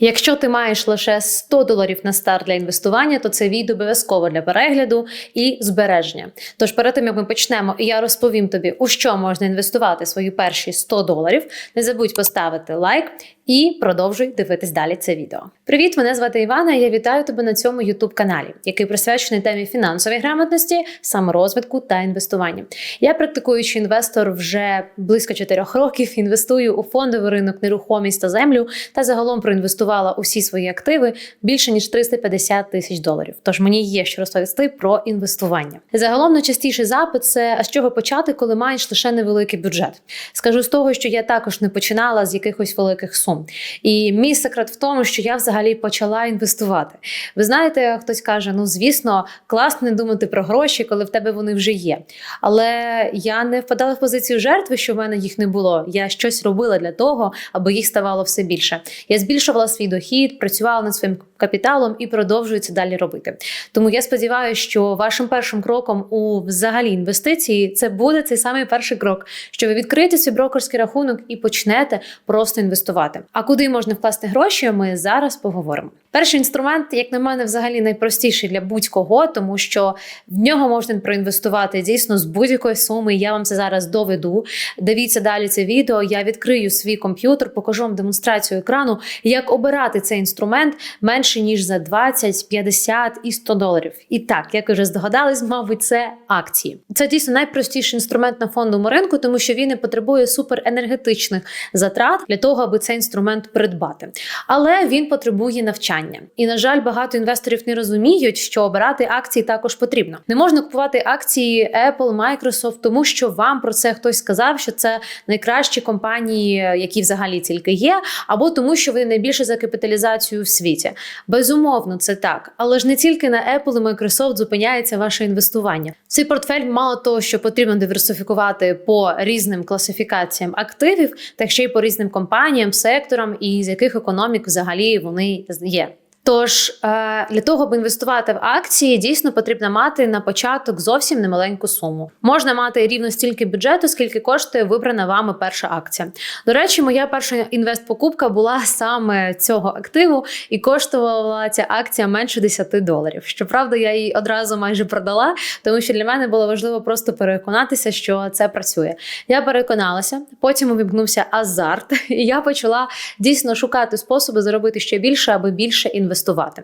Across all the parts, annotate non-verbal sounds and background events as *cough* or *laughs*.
Якщо ти маєш лише 100 доларів на старт для інвестування, то це відео обов'язково для перегляду і збереження. Тож перед тим як ми почнемо, і я розповім тобі, у що можна інвестувати свої перші 100 доларів. Не забудь поставити лайк і продовжуй дивитись далі це відео. Привіт, мене звати Івана. і Я вітаю тебе на цьому youtube каналі, який присвячений темі фінансової грамотності, саморозвитку та інвестування. Я практикуючий інвестор вже близько 4 років. Інвестую у фондовий ринок, нерухомість та землю та загалом проінвестувала усі свої активи більше ніж 350 тисяч доларів. Тож мені є що розповісти про інвестування. Загалом найчастіший запит це а з чого почати, коли маєш лише невеликий бюджет. Скажу з того, що я також не починала з якихось великих сум. І мій секрет в тому, що я взагалі почала інвестувати. Ви знаєте, хтось каже: ну звісно, класно не думати про гроші, коли в тебе вони вже є. Але я не впадала в позицію жертви, що в мене їх не було. Я щось робила для того, аби їх ставало все більше. Я збільшувала свій дохід, працювала над своїм капіталом і продовжую це далі робити. Тому я сподіваюся, що вашим першим кроком у взагалі інвестиції це буде цей самий перший крок, що ви відкриєте свій брокерський рахунок і почнете просто інвестувати. А куди можна вкласти гроші? Ми зараз поговоримо. Перший інструмент, як на мене, взагалі найпростіший для будь-кого, тому що в нього можна проінвестувати дійсно з будь-якої суми. Я вам це зараз доведу. Дивіться далі це відео. Я відкрию свій комп'ютер, покажу вам демонстрацію екрану, як обирати цей інструмент менше ніж за 20, 50 і 100 доларів. І так, як ви вже здогадались, мабуть, це акції. Це дійсно найпростіший інструмент на фондовому ринку, тому що він не потребує суперенергетичних затрат для того, аби цей інструмент придбати. Але він потребує навчання. І на жаль, багато інвесторів не розуміють, що обирати акції також потрібно. Не можна купувати акції Apple, Microsoft, тому що вам про це хтось сказав, що це найкращі компанії, які взагалі тільки є, або тому, що вони найбільше за капіталізацію в світі. Безумовно, це так, але ж не тільки на Apple і Microsoft зупиняється ваше інвестування. Цей портфель мало того, що потрібно диверсифікувати по різним класифікаціям активів, так ще й по різним компаніям, секторам, і з яких економік взагалі вони є. Тож е, для того, аби інвестувати в акції, дійсно потрібно мати на початок зовсім немаленьку суму. Можна мати рівно стільки бюджету, скільки коштує вибрана вами перша акція. До речі, моя перша інвестпокупка була саме цього активу і коштувала ця акція менше 10 доларів. Щоправда, я її одразу майже продала, тому що для мене було важливо просто переконатися, що це працює. Я переконалася, потім увімкнувся азарт, *laughs* і я почала дійсно шукати способи заробити ще більше, аби більше інвестувати інвестувати.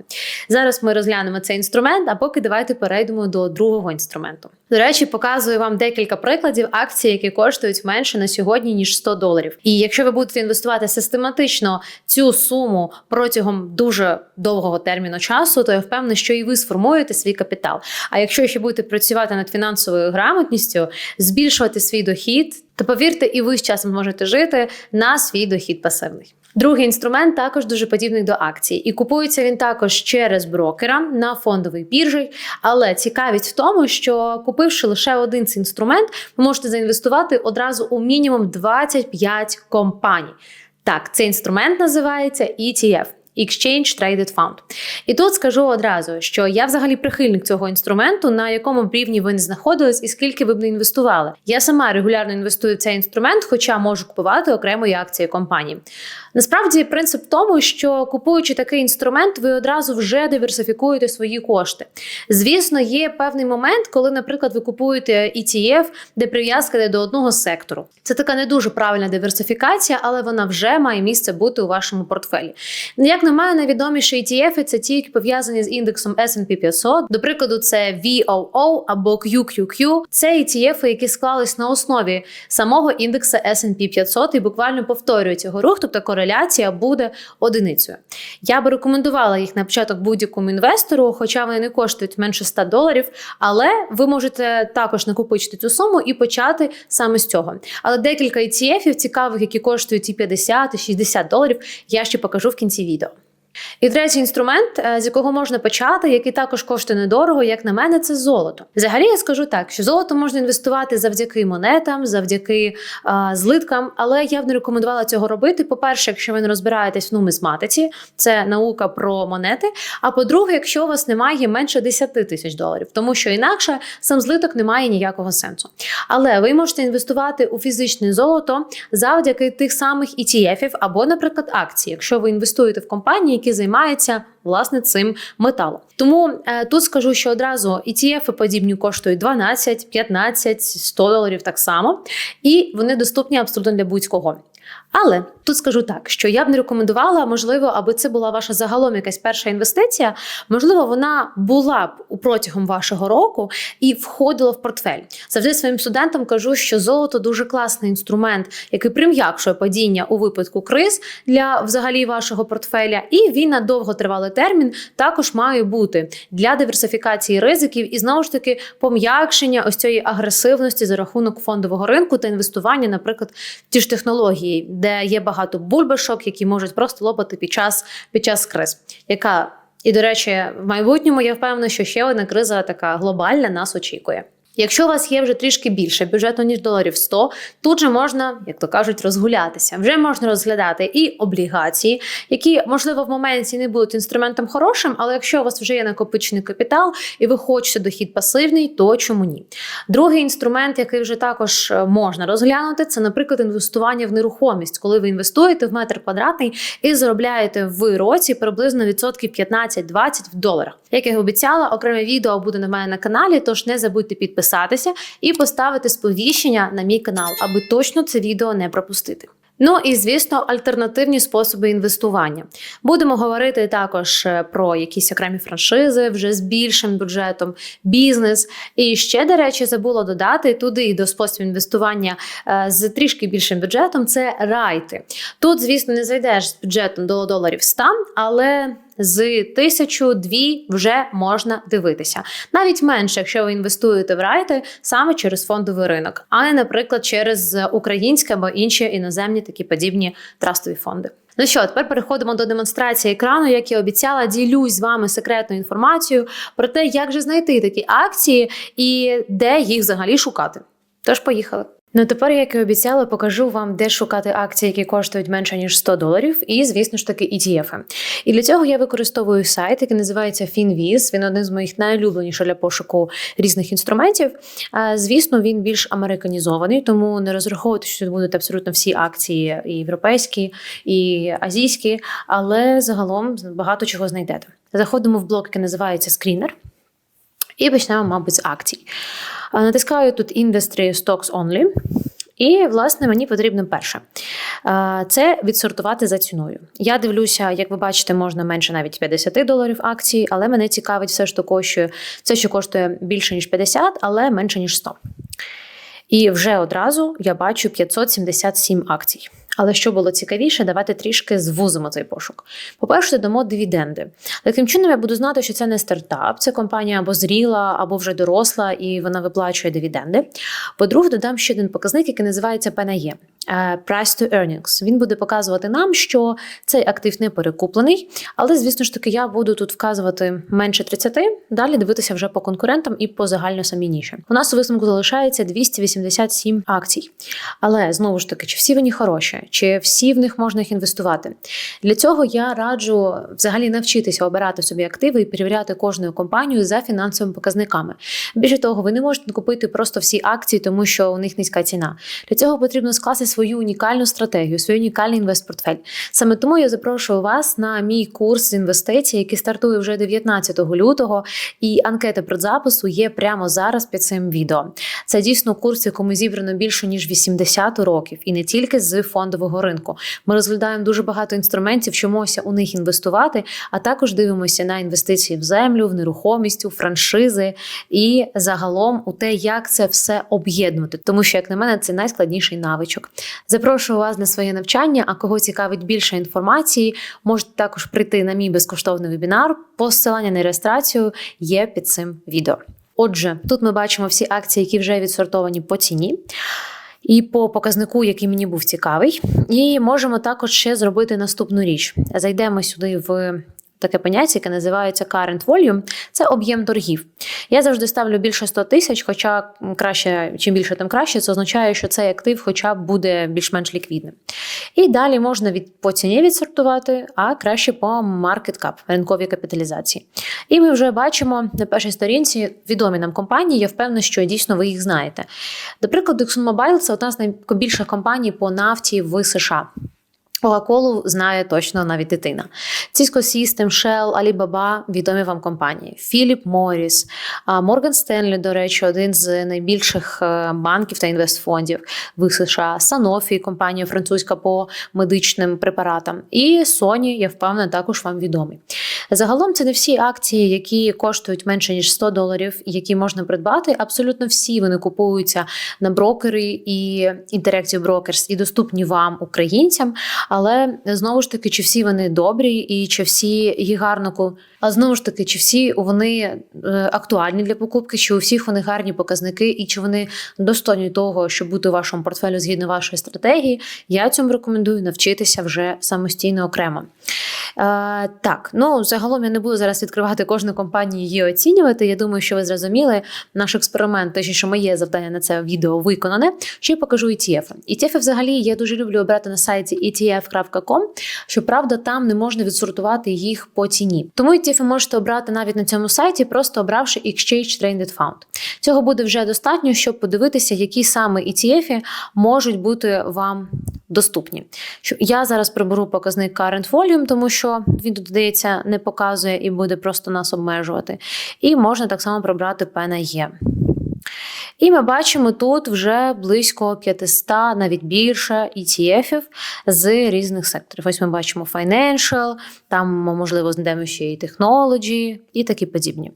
Зараз ми розглянемо цей інструмент, а поки давайте перейдемо до другого інструменту. До речі, показую вам декілька прикладів акцій, які коштують менше на сьогодні, ніж 100 доларів. І якщо ви будете інвестувати систематично цю суму протягом дуже довгого терміну часу, то я впевнена, що і ви сформуєте свій капітал. А якщо ще будете працювати над фінансовою грамотністю, збільшувати свій дохід, то повірте, і ви з часом можете жити на свій дохід пасивний. Другий інструмент також дуже подібний до акцій, і купується він також через брокера на фондовій біржі. Але цікавість в тому, що купивши лише один цей інструмент, ви можете заінвестувати одразу у мінімум 25 компаній. Так, цей інструмент називається ETF. Exchange Traded Fund. І тут скажу одразу, що я взагалі прихильник цього інструменту, на якому б рівні ви не знаходились і скільки ви б не інвестували. Я сама регулярно інвестую в цей інструмент, хоча можу купувати окремої акції компанії. Насправді, принцип в тому, що купуючи такий інструмент, ви одразу вже диверсифікуєте свої кошти. Звісно, є певний момент, коли, наприклад, ви купуєте ETF, де прив'язка до одного сектору. Це така не дуже правильна диверсифікація, але вона вже має місце бути у вашому портфелі. Як мене, найвідоміші ETF – це ті, які пов'язані з індексом S&P 500. До прикладу, це VOO або QQQ. Це ETF, які склались на основі самого індексу S&P 500 і буквально повторюють його рух, тобто кореляція буде одиницею. Я би рекомендувала їх на початок будь-якому інвестору, хоча вони не коштують менше 100 доларів. Але ви можете також накопичити цю суму і почати саме з цього. Але декілька ETF цікавих, які коштують і 50, і 60 доларів, я ще покажу в кінці відео. І третій інструмент, е, з якого можна почати, який також коштує недорого, як на мене, це золото. Взагалі, я скажу так, що золото можна інвестувати завдяки монетам, завдяки а, злиткам, але я б не рекомендувала цього робити. По-перше, якщо ви не розбираєтесь в нумізматиці, це наука про монети. А по-друге, якщо у вас немає менше 10 тисяч доларів, тому що інакше сам злиток не має ніякого сенсу. Але ви можете інвестувати у фізичне золото завдяки тих самих ETF або, наприклад, акцій, якщо ви інвестуєте в компанії, які займаються власне цим металом. Тому е, тут скажу, що одразу ETF подібні коштують 12, 15, 100 доларів так само, і вони доступні абсолютно для будь-кого. Але тут скажу так, що я б не рекомендувала, можливо, аби це була ваша загалом якась перша інвестиція. Можливо, вона була б протягом вашого року і входила в портфель. Завжди своїм студентам кажу, що золото дуже класний інструмент, який прим'якшує падіння у випадку криз для взагалі вашого портфеля, і він на довготривалий термін також має бути для диверсифікації ризиків і знову ж таки пом'якшення ось цієї агресивності за рахунок фондового ринку та інвестування, наприклад, в ті ж технології, де є багато бульбашок, які можуть просто лопати під час під час криз, яка і до речі, в майбутньому я впевнена, що ще одна криза така глобальна нас очікує. Якщо у вас є вже трішки більше бюджету, ніж доларів 100, тут же можна, як то кажуть, розгулятися. Вже можна розглядати і облігації, які, можливо, в моменті не будуть інструментом хорошим, але якщо у вас вже є накопичений капітал і ви хочете дохід пасивний, то чому ні? Другий інструмент, який вже також е, можна розглянути, це, наприклад, інвестування в нерухомість, коли ви інвестуєте в метр квадратний і заробляєте в році приблизно відсотків 15-20 в доларах. Як я обіцяла, окреме відео буде на мене на каналі, тож не забудьте підписатися підписатися і поставити сповіщення на мій канал, аби точно це відео не пропустити. Ну і звісно, альтернативні способи інвестування. Будемо говорити також е, про якісь окремі франшизи вже з більшим бюджетом, бізнес. І ще, до речі, забула додати туди і до способів інвестування е, з трішки більшим бюджетом. Це райти. Тут, звісно, не зайдеш з бюджетом до доларів 100, але з тисячу дві вже можна дивитися. Навіть менше, якщо ви інвестуєте в райти саме через фондовий ринок, а не, наприклад, через українські або інші іноземні такі подібні трастові фонди. Ну що, тепер переходимо до демонстрації екрану. Як і обіцяла, ділюсь з вами секретною інформацією про те, як же знайти такі акції і де їх взагалі шукати. Тож, поїхали. Ну тепер, як і обіцяла, покажу вам, де шукати акції, які коштують менше ніж 100 доларів, і, звісно ж таки, ETF. І для цього я використовую сайт, який називається FinViz. Він один з моїх найулюбленіших для пошуку різних інструментів. Звісно, він більш американізований, тому не розраховуйте, що тут будуть абсолютно всі акції, і європейські, і азійські, але загалом багато чого знайдете. Заходимо в блок, який називається Screener, і почнемо, мабуть, з акцій. Натискаю тут Industry Stocks Only. І, власне, мені потрібно перше. Це відсортувати за ціною. Я дивлюся, як ви бачите, можна менше навіть 50 доларів акції, але мене цікавить все ж таки, що це, що коштує більше, ніж 50, але менше, ніж 100. І вже одразу я бачу 577 акцій. Але що було цікавіше, давайте трішки звузимо цей пошук. По-перше, додамо дивіденди. Таким чином, я буду знати, що це не стартап, це компанія або зріла, або вже доросла, і вона виплачує дивіденди. По-друге, додам ще один показник, який називається PNE. Е, price to earnings. Він буде показувати нам, що цей актив не перекуплений, але, звісно ж таки, я буду тут вказувати менше 30, далі дивитися вже по конкурентам і по загально самій ніші. У нас у висновку залишається 287 акцій. Але знову ж таки, чи всі вони хороші, чи всі в них можна їх інвестувати? Для цього я раджу взагалі навчитися обирати собі активи і перевіряти кожну компанію за фінансовими показниками. Більше того, ви не можете купити просто всі акції, тому що у них низька ціна. Для цього потрібно скласти свою унікальну стратегію, свій унікальний інвестпортфель. Саме тому я запрошую вас на мій курс з інвестицій, який стартує вже 19 лютого, і анкета предзапису є прямо зараз під цим відео. Це дійсно курс, якому зібрано більше ніж 80 років, і не тільки з фондового ринку. Ми розглядаємо дуже багато інструментів, вчимося у них інвестувати, а також дивимося на інвестиції в землю, в нерухомість, у франшизи і загалом у те, як це все об'єднувати. Тому що, як на мене, це найскладніший навичок. Запрошую вас на своє навчання. А кого цікавить більше інформації, можете також прийти на мій безкоштовний вебінар. Посилання на реєстрацію є під цим відео. Отже, тут ми бачимо всі акції, які вже відсортовані по ціні. І по показнику, який мені був цікавий, і можемо також ще зробити наступну річ. Зайдемо сюди в таке поняття, яке називається current volume, це об'єм торгів. Я завжди ставлю більше 100 тисяч, хоча краще, чим більше, тим краще. Це означає, що цей актив, хоча б буде більш-менш ліквідним. І далі можна від по ціні відсортувати, а краще по market cap, ринковій капіталізації. І ми вже бачимо на першій сторінці відомі нам компанії. Я впевнена, що дійсно ви їх знаєте. До прикладу, ExxonMobil – це одна з найбільших компаній по нафті в США. Кока-колу знає точно навіть дитина. Cisco System, Shell, Alibaba – відомі вам компанії. Philip Morris, Morgan Stanley, до речі, один з найбільших е, банків та інвестфондів в США, Sanofi, компанія французька по медичним препаратам. І Sony, я впевнена, також вам відомі. Загалом це не всі акції, які коштують менше ніж 100 доларів, які можна придбати. Абсолютно всі вони купуються на брокери і Interactive Brokers і доступні вам, українцям. Але знову ж таки, чи всі вони добрі і чи всі їх гарно а знову ж таки, чи всі вони е, актуальні для покупки, чи у всіх вони гарні показники, і чи вони достойні того, щоб бути у вашому портфелю згідно вашої стратегії, я цьому рекомендую навчитися вже самостійно окремо. Е, Так, ну загалом я не буду зараз відкривати кожну компанію її оцінювати. Я думаю, що ви зрозуміли наш експеримент, точніше, моє завдання на це відео виконане. Ще покажу ETF. ETF взагалі я дуже люблю обрати на сайті etf.com, Щоправда, там не можна відсортувати їх по ціні. Тому ETF ви можете обрати навіть на цьому сайті, просто обравши Exchange Traded Fund. Цього буде вже достатньо, щоб подивитися, які саме ETF можуть бути вам доступні. Я зараз приберу показник Current Volume, тому що він тут, здається, не показує і буде просто нас обмежувати. І можна так само прибрати PNE. І ми бачимо тут вже близько 500, навіть більше ETF з різних секторів. Ось ми бачимо Financial, там, можливо, знайдемо ще і Technology і такі подібні.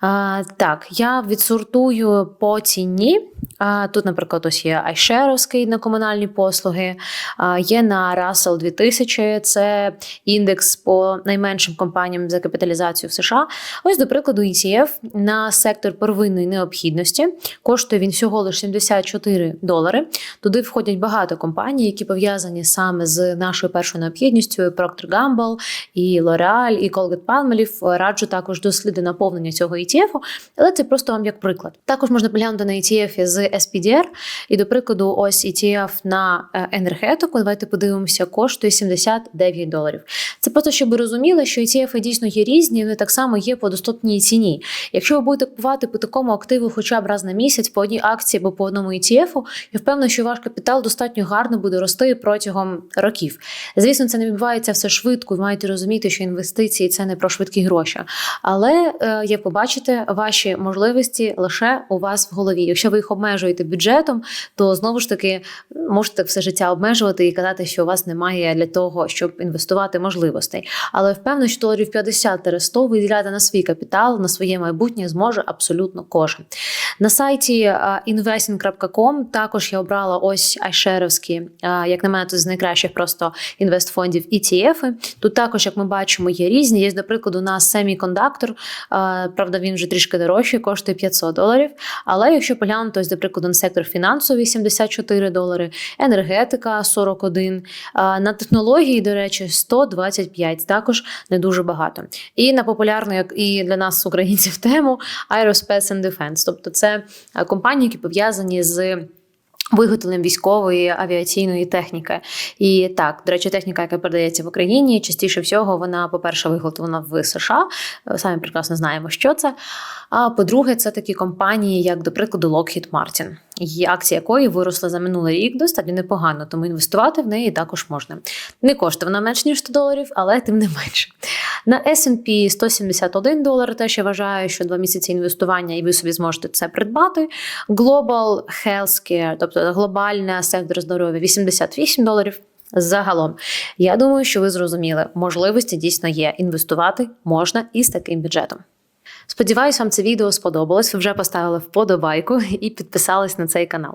А, Так, я відсортую по ціні. А, Тут, наприклад, ось є iShare'овський на комунальні послуги, а, є на Russell 2000, це індекс по найменшим компаніям за капіталізацію в США. Ось, до прикладу, ETF на сектор первинної необхідності. Коштує він всього лише 74 долари. Туди входять багато компаній, які пов'язані саме з нашою першою необхідністю: Procter Gamble, і L'Oreal, і Colgate-Palmolive. Раджу також досліди наповнення цього ETF, але це просто вам як приклад. Також можна поглянути на ETF з SPDR, і, до прикладу, ось ETF на е, енергетику. Давайте подивимося, коштує 79 доларів. Це просто щоб ви розуміли, що ETF дійсно є різні, вони так само є по доступній ціні. Якщо ви будете купувати по такому активу, хоча б раз на місяць, по одній акції або по одному ETF, я впевнена, що ваш капітал достатньо гарно буде рости протягом років. Звісно, це не відбувається все швидко, ви маєте розуміти, що інвестиції це не про швидкі гроші. Але е, як побачите, ваші можливості лише у вас в голові. Якщо ви їх обмежуєте бюджетом, то знову ж таки можете все життя обмежувати і казати, що у вас немає для того, щоб інвестувати можливостей. Але впевнено, що доларів 50-100 виділяти на свій капітал, на своє майбутнє зможе абсолютно кожен. На сайті investing.com також я обрала ось айшеровські, як на мене, тут з найкращих просто інвестфондів ETF. Тут також, як ми бачимо, є різні. Є, до прикладу, у нас семікондактор, правда, він вже трішки дорожчий, коштує 500 доларів. Але якщо поглянути, ось, до прикладу, на сектор фінансовий 74 долари, енергетика 41, на технології, до речі, 125, також не дуже багато. І на популярну, як і для нас, українців, тему Aerospace and Defense. Тобто це компанії, які пов'язані з. Виготовленням військової авіаційної техніки, і так, до речі, техніка, яка передається в Україні, частіше всього, вона, по-перше, виготовлена в США. Самі прекрасно знаємо, що це. А по-друге, це такі компанії, як, до прикладу, Lockheed Martin, її акція якої виросла за минулий рік достатньо непогано, тому інвестувати в неї також можна. Не коштує вона менш ніж 100 доларів, але тим не менше. На S&P 171 долар. Теж я вважаю, що два місяці інвестування, і ви собі зможете це придбати. Global Healthcare, тобто глобальна сектор здоров'я 88 доларів. Загалом, я думаю, що ви зрозуміли, можливості дійсно є. Інвестувати можна із таким бюджетом. Сподіваюсь, вам це відео сподобалось. Ви вже поставили вподобайку і підписались на цей канал.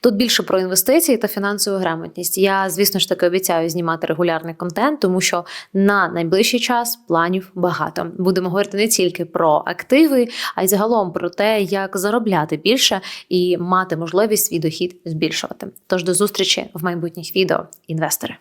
Тут більше про інвестиції та фінансову грамотність. Я, звісно ж таки, обіцяю знімати регулярний контент, тому що на найближчий час планів багато. Будемо говорити не тільки про активи, а й загалом про те, як заробляти більше і мати можливість свій дохід збільшувати. Тож до зустрічі в майбутніх відео, інвестори.